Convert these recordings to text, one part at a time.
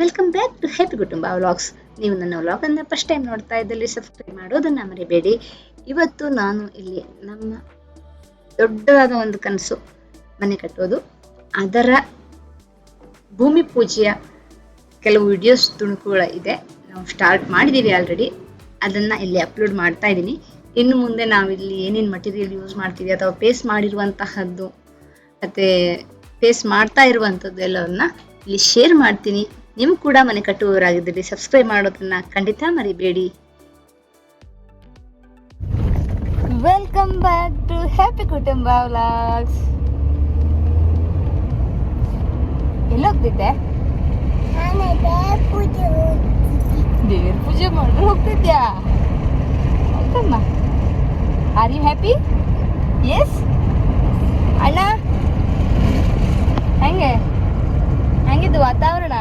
Welcome back to happy Kutumba vlogs ನೀವು ನನ್ನ ವ್ಲಾಗನ್ನು first time ನೋಡ್ತಾ ಇದ್ದಲ್ಲಿ ಸಬ್ಸ್ಕ್ರೈಬ್ ಮಾಡೋದನ್ನು ಮರಿಬೇಡಿ. ಇವತ್ತು ನಾನು ಇಲ್ಲಿ ನಮ್ಮ ದೊಡ್ಡದಾದ ಒಂದು ಕನಸು ಮನೆ ಕಟ್ಟೋದು. ಅದರ ಭೂಮಿ ಪೂಜೆಯ ಕೆಲವು ವಿಡಿಯೋಸ್ ತುಣುಕುಗಳ ಇದೆ. ನಾವು ಸ್ಟಾರ್ಟ್ ಮಾಡಿದ್ದೀವಿ ಆಲ್ರೆಡಿ ಅದನ್ನು ಇಲ್ಲಿ ಅಪ್ಲೋಡ್ ಮಾಡ್ತಾ ಇದ್ದೀನಿ. ಇನ್ನು ಮುಂದೆ ನಾವಿಲ್ಲಿ ಏನೇನು ಮಟೀರಿಯಲ್ ಯೂಸ್ ಮಾಡ್ತೀವಿ ಅಥವಾ ಪೇಸ್ ಮಾಡಿರುವಂತಹದ್ದು, ಮತ್ತು ಪೇಸ್ ಮಾಡ್ತಾ ಇರುವಂಥದ್ದು ಎಲ್ಲವನ್ನ ಇಲ್ಲಿ ಶೇರ್ ಮಾಡ್ತೀನಿ. ನೀವು ಕೂಡ ಮನೆ ಕಟ್ಟುವವರಾಗಿದ್ದಲ್ಲಿ ಸಬ್ಸ್ಕ್ರೈಬ್ ಮಾಡೋದನ್ನ ಖಂಡಿತ ಮರಿಬೇಡಿ. Welcome back to happy Kutumba vlogs ಎಲ್ಲೋಗ್ತಿದ್ದೆ? ದೇವ್ರ ಪೂಜೆ ಮಾಡಿ ಹೋಗ್ತಿದ್ಯಾ? ಹೌದಮ್ಮ ಆರ್ ಯು ಹ್ಯಾಪಿ ಎಸ್ ಅಣ್ಣ? ಹೆಂಗೆ? ಹೆಂಗಿದ್ದು ವಾತಾವರಣ?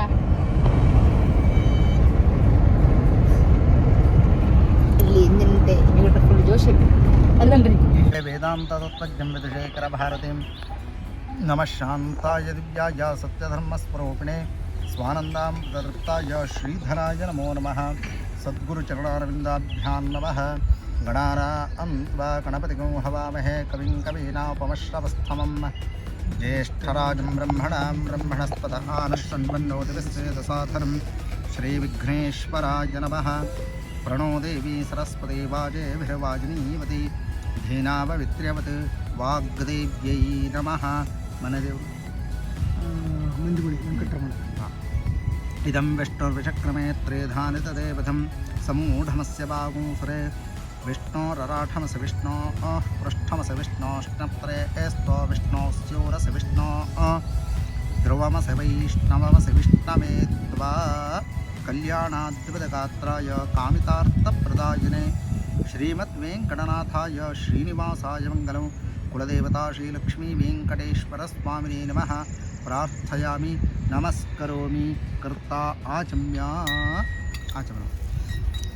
आवश्यक अलंबरी सत्यधर्मस्वरूपिणे। स्वानन्दां श्रीधराय नमो नमः। सद्गुरुचरणारविन्दाभ्यां नमः। गणानां त्वा गणपतिगं हवामहे कविं कवीनापमश्रवस्थमं ज्येष्ठराजं ब्रह्मणां ब्रह्मणस्पतः नश्रन्वन्नोदिविश्रेदसाधनं श्रीविघ्नेश्वराय नमः। प्रणो देवी सरस्वती वाजेभिर्वाजिनीवती धीनाववित्र्यवत् वाग्देव्यै नमः मनदेव मञ्जुगुडि वेङ्कटरमण इदं विष्णुर्विचक्रमे त्रेधानितदेवधं समूढमस्य बागूसुरे विष्णोरराठमस विष्णो पृष्ठमस विष्णोष्णप्त्रे एस्तो विष्णोस्यूरस विष्णो ध्रुवमस वैष्णवमस विष्णवे त्वा कल्याणाद्विदगात्राय कामितार्थप्रदायिने श्रीमद्वेङ्कटनाथाय श्रीनिवासाय मङ्गलं कुलदेवता श्रीलक्ष्मी वेङ्कटेश्वरस्वामिने नमः प्रार्थयामि नमस्करोमि कर्ता आचम्या आचमनम्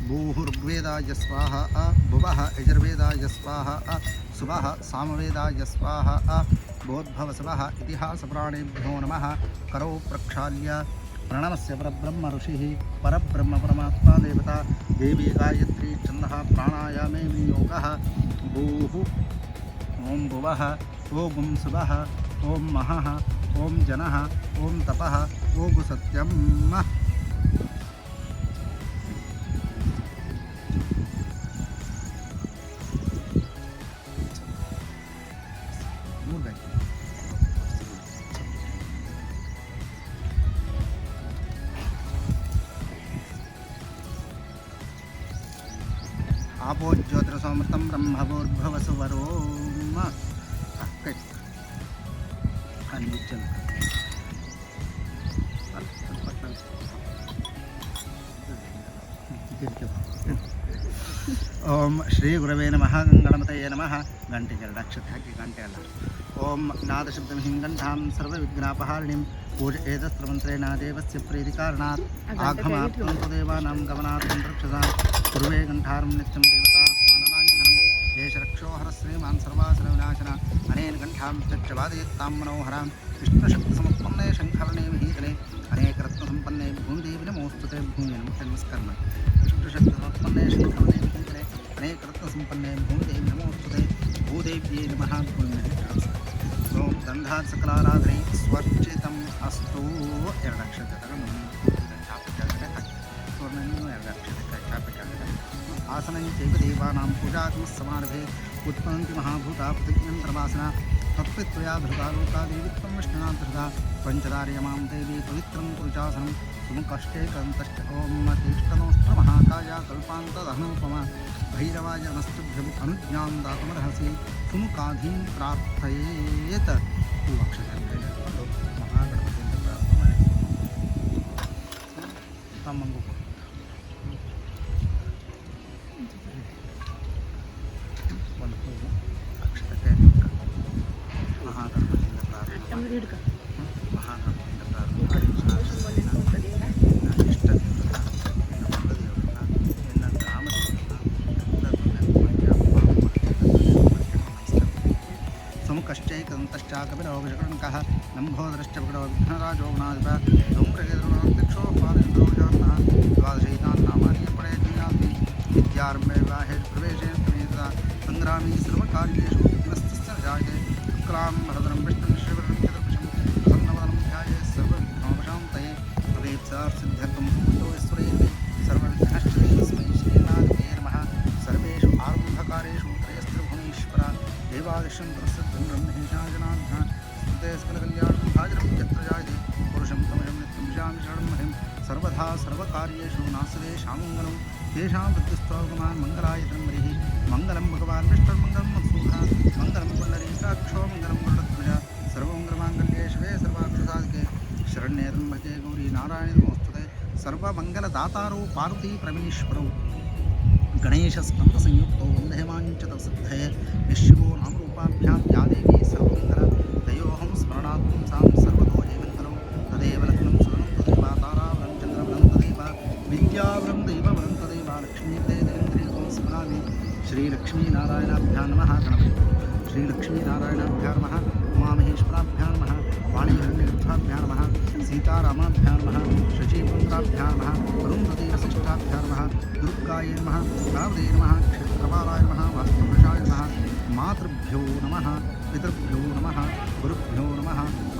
भूहुर्वेदाय स्वाहा भुवः यजुर्वेदाय स्वाहा सुवः सामवेदाय स्वाहा बोद्भवसवः इतिहासपुराणेभ्यो नमः करौ प्रक्षाल्य प्रणमस्य परब्रह्म ऋषिः। परब्रह्म परमात्मा देवता। देवी गायत्री छन्दः प्राणायामे विनियोगः भूः ॐ भुवः ॐ सुवः ॐ महः ॐ जनः ॐ तपः ॐ सत्यम् ಮೂರು తపోజ్యోతిరసోమృతం బ్రహ్మభోర్భవసు వరోమ అందించాను ఓం శ్రీ గురవే నమ గణపతయే నమ ಗಂಟೆಗೆ ಎರಡು ಅಕ್ಷತೆ ಹಾಕಿ ಗಂಟೆ ಅಲ್ಲ ಓಂ ನಾದಶಬ್ದಂ ಹಿಂಗಂಧಾಂ ಸರ್ವವಿಘ್ನಾಪಹಾರಿಣಿಂ ಪೂಜೆ ಏತಸ್ತ್ರಮಂತ್ರೇಣ ದೇವಸ್ಯ ಪ್ರೀತಿಕಾರಣಾತ್ ಆಗಮಾತ್ಮಂತು ದೇವಾನಾಂ ಗಮನಾತ್ ಮಂತ್ರಕ್ಷಸಾಂ ಕುರುವೇ ಗಂಠಾರಂ ನಿತ್ಯಂ ದೇವತಾ ವಾನಲಾಂಛನಂ ಏಷ ರಕ್ಷೋ ಹರ ಶ್ರೀಮಾನ್ ಸರ್ವಾಸನ ವಿನಾಶನ ಅನೇನ ಗಂಠಾಂ ಚಚ್ಚವಾದಯತ್ತಾಂ ಮನೋಹರಾಂ ವಿಷ್ಣುಶಕ್ತಿ ಸಮತ್ಪನ್ನೇ ಶಂಕರನೇ ವಿಹೀತಲೆ ಅನೇಕ ರತ್ನ ಸಂಪನ್ನೆ ಭೂದೇವಿ ನಮೋಸ್ತುತೆ ಭೂಮಿ ನಮಸ್ತೆ ನಮಸ್ಕಾರ ಮಾಡಿ ವಿಷ್ಣುಶಕ್ತಿ ಸಮತ್ಪನ್ನೇ ಶಂಕರನೇ ವಿಹೀತಲೆ ಅನೇಕ ರತ್ನ ಸಂಪನ್ನೆ ಭೂದೇವಿ ನಮೋಸ್ತುತೆ ಭೂದೇವ್ಯೇ ನಮಃ ಭೂಮಿ ನಮಸ್ಕಾರ ಓಂ ದಂಧಾತ್ ಸಕಲಾರಾಧನೆ ಸ್ವರ್ಚಿತಂ ಅಸ್ತು ಎರಡು ಅಕ್ಷತೆ ತಗೊಂಡು ಚಾಪೆ ಕೆಳಗಡೆ ಹಾಕಿ ಸ್ವರ್ಣನೂ ಎರಡು ಅಕ್ಷತೆ ಚಾಪೆ ಕೆಳಗಡೆ ಆಸನಂ ಚೈವ ದೇವಾನಾಂ ಪೂಜಾತ್ಮ ಸಮಾರಭೆ ಉತ್ಪನ್ನಂತಿ ಮಹಾಭೂತ ಪ್ರತಿಜ್ಞಂತ್ರವಾಸನ ತತ್ಪಿತ್ವಯಾ ಧೃತಾ ಲೋಕಾ ದೇವಿತ್ವಂ ವಿಷ್ಣುನಾಧೃತ ಪಂಚದಾರ್ಯಮಾಂ ದೇವಿ ಪವಿತ್ರಂ ಕುರುಚಾಸನಂ ಸುಮುಕಷ್ಟೇ ಕಂತಶ್ಚ ಓಂ ತೀಕ್ಷ್ಣನೋಷ್ಟ್ರ ಮಹಾಕಾಯ ಕಲ್ಪಾಂತದಹನೋಪಮ भैरवाय नस्तभ्यम् अनुज्ञां दातुमर्हसि सुमुखाधीं प्रार्थयेत। पूर्वक्षकर्पेण महागणपतिं प्रार्थना तमङ्गु कश्चैकं तश्चाकपिलोकशकुङ्कः नम्भोदरश्चपकडो विघ्नराजो गुणादिप नम्रकेतृक्षोपादिन्दो जातः द्वादशैतान्नामानीयपणे जीयान्ति विद्यारम्भे विवाहे प्रवेशेन सङ्ग्रामी सर्वकार्येषु विघ्नस्तस्य जायते शुक्लां भरतरं विष्णु தெய்வாதிஷம் பிரசத்தம் பிரம்மேஷாஜனாத்தான் ஸ்மதேஸ்வரகல்யாணம் ஹாஜரம் யத்ரஜாதி புருஷம் தமயம் நித்தம் ஷாமி ஷடம் மயம் சர்வதா சர்வகாரியேஷு நாசுதே ஷாமங்கலம் தேஷாம் பிரத்யுஸ்தாகுமான் மங்களாய தன்மரிஹி மங்களம் பகவான் விஷ்ணர் மங்கலம் மத்சூதா மங்களம் குண்டரீஷாட்சோ மங்கலம் குண்டத்வஜா சர்வமங்கலமாங்கல்யே சிவே சர்வார்த்தசாதிகே शरण्ये त्र्यम्बके गौरी नारायणमोस्तुते सर्वमङ्गलदातारौ पार्वती परमेश्वरौ గణేశస్కంద సంయుక్తో వందే వాంఛత సిద్ధే విశ్వో నామరూపాభ్యాం యాదేవి సర్వంధర దయోహం స్మరణాత్మం సాం సర్వతో ఏమంతరం తదేవ లగ్నం సురణం తదేవ తారావరం చంద్రవరం తదేవ విద్యావరం దైవవరం తదేవ లక్ష్మీదేవేంద్రియోం స్మరామి శ్రీలక్ష్మీనారాయణాభ్యా నమ గణపతి శ్రీలక్ష్మీనారాయణాభ్యా నమ ఉమామహేశ్వరాభ్యా నమ వాణీహరణ్యగర్భాభ్యా నమ సీతారామాభ్యా నమ శచీపుత్రాభ్యా నమ వరుణ్ నమ दुर्गायै नमः पार्वती नमः क्षेत्रपालाय नमः वास्तुपुरुषाय नमः, मातृभ्यो नमः, पितृभ्यो नमः, गुरुभ्यो नमः,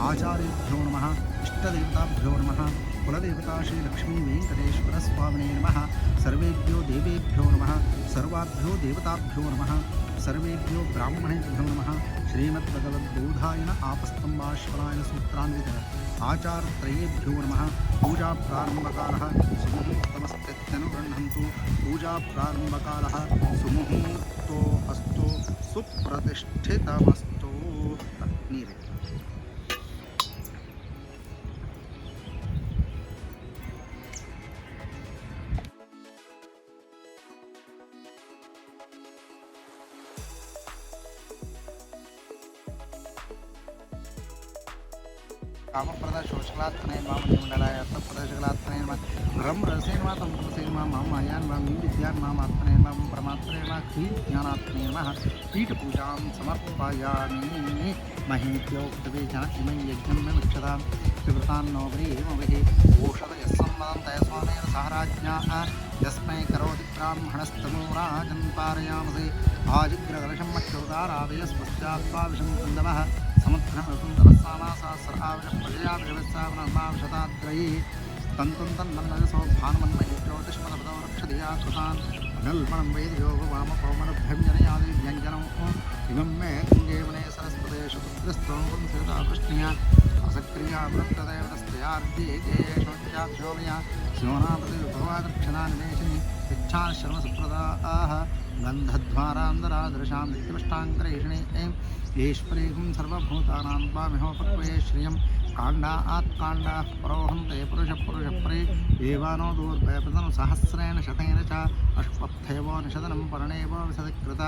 आचार्यभ्यो नमः, इष्टदेवताभ्यो नमः कुलदेवता श्रीलक्ष्मी वेङ्कटेश्वरस्वामिने नमः, सर्वेभ्यो देवेभ्यो नमः, सर्वाभ्यो देवताभ्यो नमः, सर्वेभ्यो ब्राह्मणेभ्यो नमः श्रीमद्भगवद्बोधायन आपस्तम्भाश्वरायण सूत्रान्वित, आचारत्रयेभ्यो नमः पूजाप्रारम्भकालः सुमुहूर्तमस्त्यनुगृह्णन्तु पूजाप्रारम्भकालः सुमुहूर्तो अस्तु सुप्रतिष्ठितमस्तु ನೀರೇ मायान्वामीविद्यान्मामात्मनेर्मा परमात्मनेर्मा ह्रीज्ञानात्मनेर्मः पीठपूजां समर्पयामि। महेत्योक्तवे जनकिमं यज्ञं न मुक्षतां सुकृतान्नोवरीमवहि ओषधयः सम्मां तयस्वामेन सहराज्ञाः यस्मै करोति ब्राह्मणस्तमो तन्तुं तन्मन्मजसो भानुमन्महेत्योच कृतान् अनल्मणं वैद्यो वामपौमनभ्यञ्जनयादि व्यञ्जनम् इमं मे कुञ्जेवने सरस्वते शतुग्रस्तों पुंसता कृष्णया असक्रिया इच्छाशर्मसुप्रदाः गन्धध्वारान्दरादृशां नित्यपष्टाङ्करेषिणे ऐं ईश्वरीं सर्वभूतानां त्वामिहोपक्वये श्रियं కాండా ఆత్కాండా ప్రవహంతే పురుష పురుష ప్రే ఏవానో దూర్భయపదను సహస్రేణ శతైన చ అశ్వత్థేవో నిషదనం పరణేవో విశదకృత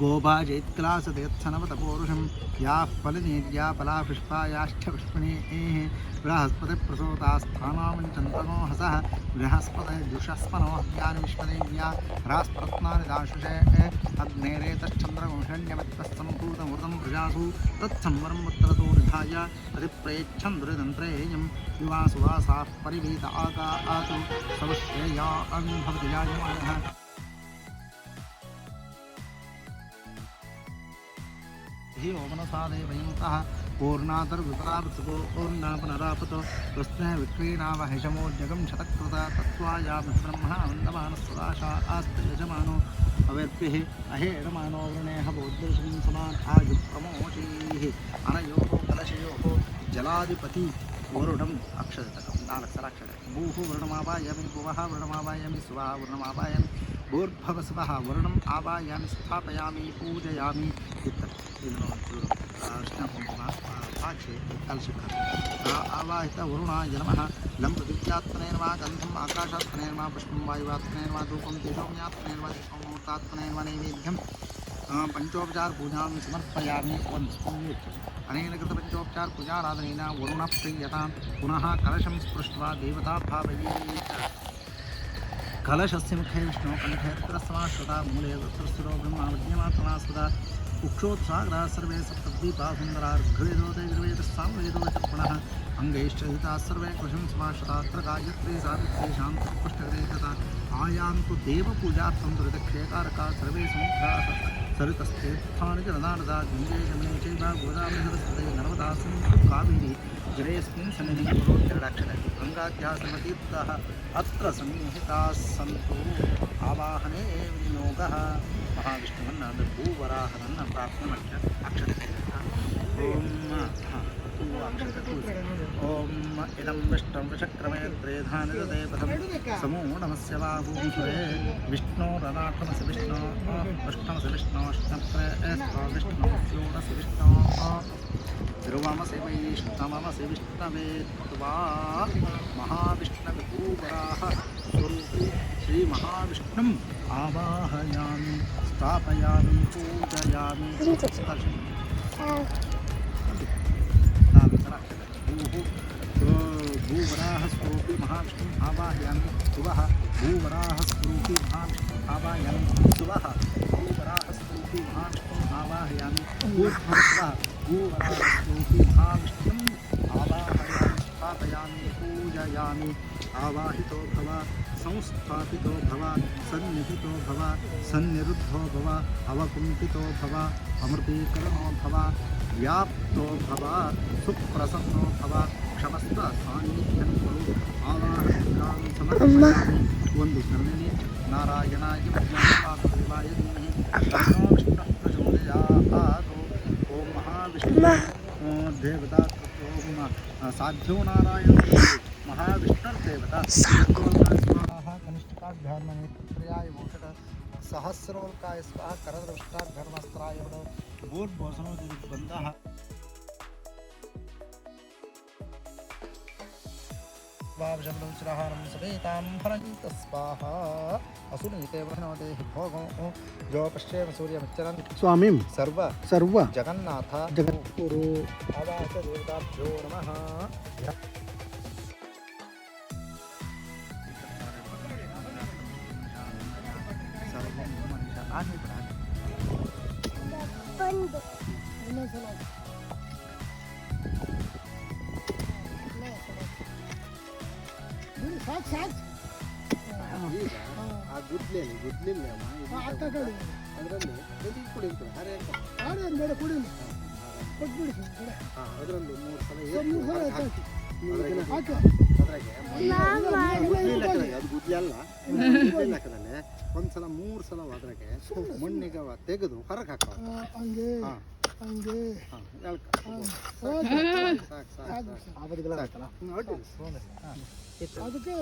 गोभाजैत्कलासदेत्सनवतपोरुषं याः फलनीर्या फलापुष्पायाश्च पुष्पिणीः बृहस्पतिप्रसूतास्थानामञ्चन्तनो हसः बृहस्पतिर्जुषस्पनो हव्यानि विश्वदेव्या ह्रास्प्रत्नानि दाशुषे अग्नेरेतश्चन्द्रवंशण्यमित्रस्सम्भूतमृतं प्रजासु तत्संवरं वत्रतो निधाय अधिप्रयच्छन् दुरिदन्त्रेयं युवासुवासाः परिवीत आगातु सवश्रेया अन्भवति हि ओमनसादेवयन्तः पूर्णातर्विपरावृतको पूर्णा पुनरापतो कृष्णे विक्रीणावहिषमो जगं शतकृता तत्त्वायामि ब्रह्मणा वन्दमानस्सदाशा आस्ते यजमानो अवेर्पिः अहेडमानो वृणेह बौद्धं समान आयुप्रमोचीः अनयोः कलशयोः जलाधिपति वरुणम् अक्षरतकं नालक्षराक्षर भूः वरुणमावायमि भुवः वरुणमावायमि सुवः वरुणमावायमि भूर्भवस्वः वरुणम् आवायामि स्थापयामि पूजयामि इत्यर्थः आवाहितवरुणा जनमः लं पृथिव्यात्मनेर्वा गन्धम् आकाशात्मनेर्वा पुष्पं वायुवात्मनेर्वा धूपं तेजोम्यात्मनेर्वा विष्णुमूर्तात्मनेर्वा नैवेद्यं पञ्चोपचारपूजां समर्पयामि अनेन कृतपञ्चोपचारपूजाराधनेन वरुणप्रीयतां पुनः कलशं स्पृष्ट्वा देवता भावयेत् कलशस्य मुखे विष्णुः कण्ठे पुरस्समाश्रुता मूले पुरस्सुरो ब्रह्मा, विद्यमात्मना, सदा उक्षोत्साग्रः सर्वे सप्तद्वीपा चर्पण अङ्गैश्चरिताः सर्वे कृशं समाश्रुतात्र गायत्री सावित्री शान्तपुष्टगरे तथा आयान्तु देवपूजार्थं दुरिदक्षेकारका सर्वे समुद्राः सरितस्तीर्थानि च नदानदा गङ्गे जमुने चैव गोदावरी सरस्वती नर्मदा सिन्धु कावेरी जडेस्मिन् सन्निधिकरो क्रीडाक्षरे गङ्गाख्यासमतीर्थः अत्र सन्निहिताः सन्तो। आवाहने विनियोगः। महाविष्णुवन्न भूवराहनन्न प्राप्तमक्ष अक्षर ॐ ॐ इदं विष्णं वृषक्रमे त्रेधानिरते पदं समो नमस्य वागुंसुरे विष्णो अष्टम विष्णो विष्णमसि विष्णो विष्णो विष्णो। विष्णवे त्वा महाविष्णविभूवराः स्वरूपी श्रीमहाविष्णुम् आवाहयामि स्थापयामि पूजयामि भूवराहस्वरूपी महाविष्णुम् आवाहयामि शुभः भूवराहस्वरूपी महाविष्णुम् आवाहयामि शुभः भूवराहस्वरूपी महाविष्णुम् आवाहयामि आवाहयामि स्थापयामि पूजयामि आवाहितो भव संस्थापितो भव भव सन्निरुद्धो भव अवकुण्ठितो भव अमृतीकरणो भव व्याप्तो भव सुप्रसन्नो भव क्षमस्व सान्निध्यं कुरु आवाहकां समर्पयामि ಒಂದು ಕರುಣೆ ನಾರಾಯಣಾಯ ದೇವಾಯ ಧೀಮಹಿ देवता साध्यो नारायण महाविष्णुर्देवता स्वाहा कनिष्ठकाभ्यान्मने पुत्र्याय वोषट सहस्रोल्काय स्वाहा स्वाभिशब्दुचिरहारं समेताम्भरं तस्वाहा असुनीते वहनोदेः भोगो यो पश्येम सूर्यमिच्चरन् स्वामीं सर्व सर्व जगन्नाथ जगद्गुरु आवास देवताभ्यो नमः सर्वं मनुष्य आगे बढ़ा ಸಾಕು ಸಾಕು ಈಗ ಆ ಅದರಲ್ಲಿ ಹರೆ ಅಂತ. ಬೇಡ ಕೊಟ್ಬಿಡಿ ಕಡೆ ಹಾಂ ಅದರಲ್ಲಿ ಮೂರು ಸಲ ಮೂರು ಸಲ ಹಾಕು ಅದು ಗುದ್ಲಿ ಅಲ್ಲ. ಒಂದ್ಸಲ ಮೂರು ಸಲ ಅದ್ರಾಗೆ ಮಣ್ಣಿಗೆ ತೆಗೆದು ಹೊರಗೆ ಹಾಕೋ ಆ, ಹಂಗೆ. ಹಾಂ. ಅದಕ್ಕೆ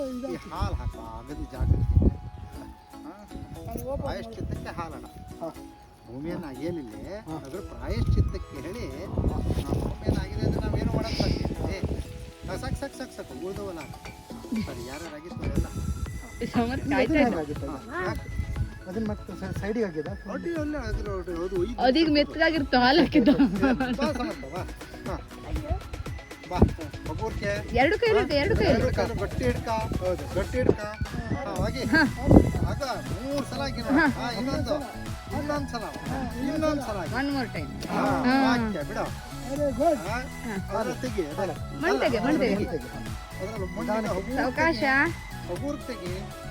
ಹಾಲು ಹಾಕ ಅಗದಿ ಜಾಗ ಪ್ರಾಯಶ್ಚಿತ್ತಕ್ಕೆ ಹಾಲಣ ಭೂಮಿಯನ್ನು ಅಗೆಯಲಿಲ್ಲ ಅದ್ರ ಪ್ರಾಯಶ್ಚಿತ್ತಕ್ಕೆ ಹೇಳಿ ನಾವು ಭೂಮಿಯನ್ನು ಆಗಿದೆ ಅಂದರೆ ನಾವೇನು ಮಾಡೋಕ್ಕಾಗಿದೆ ಸಾಕು ಸಾಕು ಸಾಕು ಸಾಕು ಉಳಿದವಲ್ಲ ಸರಿ ಯಾರ್ಯಾರಾಗಿತ್ತು ಎಲ್ಲ ಹಾಂ. ಅದನ್ನ ಮತ್ತೆ ಸೈಡಿಗೆ ಹಾಕಿದ? ಅಲ್ಲ ಅದ್ರ ಒಯ್ದು ಅದೀಗ ಮೆತ್ತಗಾಗಿರ್ತ ಹಾಲು ಹಾಕಿದ್ದು. ಬಾ ಸಮರ್ಥ, ಬಾ. ಹಾಂ. ಬಾ ಒಬ್ಬರ್ಗೆ ಎರಡು ಕೈ ಇರುತ್ತೆ ಎರಡು ಕೈ ಎರಡು ಕಾಲು ಗಟ್ಟಿ ಹಿಡ್ಕ. ಹೌದು ಗಟ್ಟಿ ಹಿಡ್ಕ. ಅದ ಹೋಗಿ. ಆಗ ಮೂರು ಸಲ ಆಗಿ ನೋಡು. ಹಾ. ಇನ್ನೊಂದು. ಇನ್ನೊಂದು ಸಲ. ಇನ್ನೊಂದು ಸಲ ಆಗಿ ಒನ್ ಮೋರ್ ಟೈಮ್ ಹಾ, ಹಾಕ್ಯ, ಬಿಡು. ಗುಡ್ ಹಾ, ಅದ್ರ ತೆಗಿ ಅದರ ಹಗೂರ್ ಅವಕಾಶ ತೆಗಿ, ಹಗೂರ್ ತೆಗಿ. ಹಾ.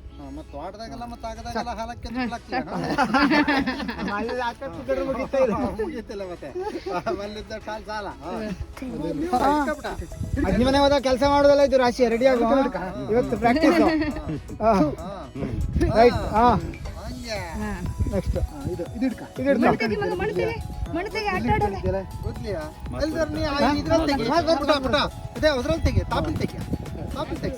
ಮತ್ತೆ ತೋಟದಾಗೆಲ್ಲ ಮತ್ತೆ ಆಗದಾಗೆಲ್ಲ ಹಾಲಕ್ಕೆ ಮುಗೀತಿಲ್ಲ ಮತ್ತೆ. ಮಲ್ಲಿದ್ದ ಕಾಲ್ ಸಾಲ. ಹಾ. ಅಜ್ಜಿ ಮನೆ ಹೋದಾಗ ಕೆಲಸ ಮಾಡೋದಲ್ಲ ಇದು ರಾಶಿ ರೆಡಿ ಆಗು ಇವತ್ತು ಪ್ರಾಕ್ಟೀಸ್. ರೈಟ್ ಹಾ. ನೆಕ್ಸ್ಟ್ ಇದು ಇದು ಇಡ್ಕ. ಇದು ಇಡ್ಕ. ಮಣ್ತೆಗೆ ಗೊತ್ಲಿಯಾ ನೀ ಆ ಇದ್ರಲ್ಲಿ ತೆಗಿ. ಗೊತ್ತಿಲ್ಲ ಪುಟ ಅದೇ ಅದ್ರಲ್ಲಿ ತೆಗಿ. ತಾಪಿಲ್ ತೆಗಿ. ತಾಪಿಲ್ ತೆಗಿ.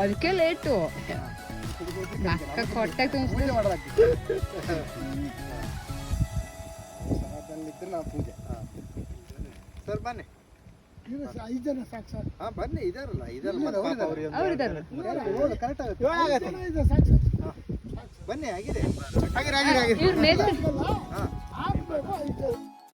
ಅದಕ್ಕೆ ಲೇಟು ಹೊಟ್ಟೆ ಪೂಜೆ. ಸರ್ ಬನ್ನಿ. ಐದು ಜನ ಹಾಂ ಬನ್ನಿ. ಇದಾರಲ್ಲ ಇದಾರಲ್ಲ ಕರೆಕ್ಟ್ ಆಗುತ್ತೆ. ಸಾಕು ಬನ್ನಿ ಆಗಿದೆ. ಆಗಿದೆ ಆಗಿದೆ ಆಗಿದೆ